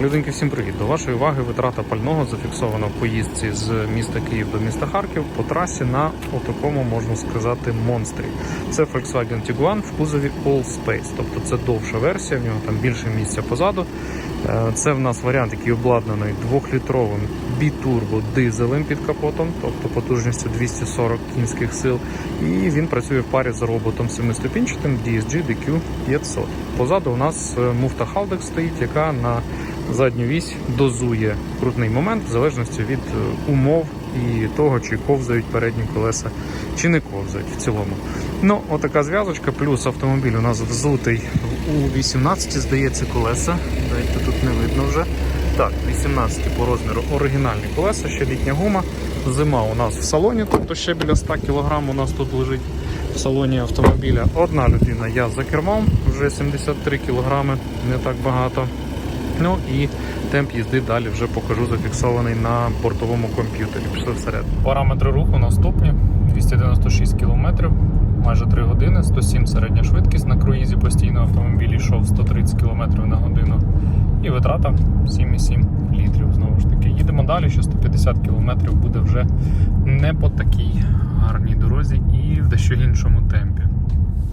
Людинки, всім привіт! До вашої уваги витрата пального зафіксована в поїздці з міста Київ до міста Харків по трасі на отакому, можна сказати, монстрі. Це Volkswagen Tiguan в кузові All Space, тобто це довша версія, в нього там більше місця позаду. Е, Це в нас варіант, який обладнаний 2-літровим бітурбо дизелем під капотом, тобто потужністю 240 кінських сил. І він працює в парі з роботом 7-ступінчатим DSG DQ 500. Позаду у нас е, муфта Haldex стоїть, яка на задню вісь дозує крутний момент в залежності від е, умов і того, чи ковзають передні колеса, чи не ковзають в цілому. Ну, отака зв'язочка, плюс автомобіль у нас взутий у 18, здається, колеса. Дайте тут не видно вже. Так, 18 по розміру оригінальні колеса, ще літня гума. Зима у нас в салоні, тобто ще біля 100 кг у нас тут лежить в салоні автомобіля. Одна людина, я за кермом, вже 73 кг, не так багато. Ну і темп їзди далі вже покажу зафіксований на бортовому комп'ютері. Пішли всередину. Параметри руху наступні: 296 км, майже 3 години, 107 середня швидкість на круїзі постійно автомобіль йшов 130 км на годину. І витрата 7,7 літрів. Знову ж таки, їдемо далі, що 150 км буде вже не по такій гарній дорозі і в дещо іншому темпі.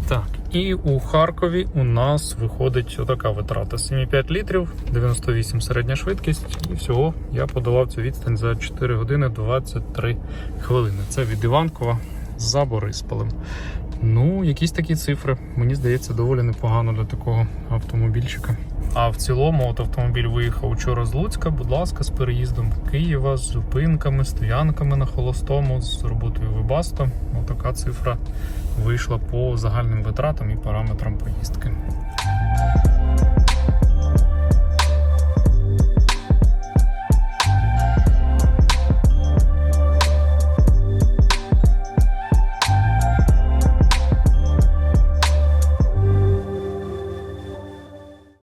Так, і у Харкові у нас виходить отака витрата: 7,5 літрів, 98 середня швидкість, і всього я подолав цю відстань за 4 години 23 хвилини. Це від Іванкова за Борисполем. Ну, якісь такі цифри. Мені здається, доволі непогано для такого автомобільчика. А в цілому, от автомобіль виїхав вчора з Луцька, будь ласка, з переїздом Києва, з зупинками, стоянками на холостому, з роботою Вебасто. Отака цифра вийшла по загальним витратам і параметрам поїздки.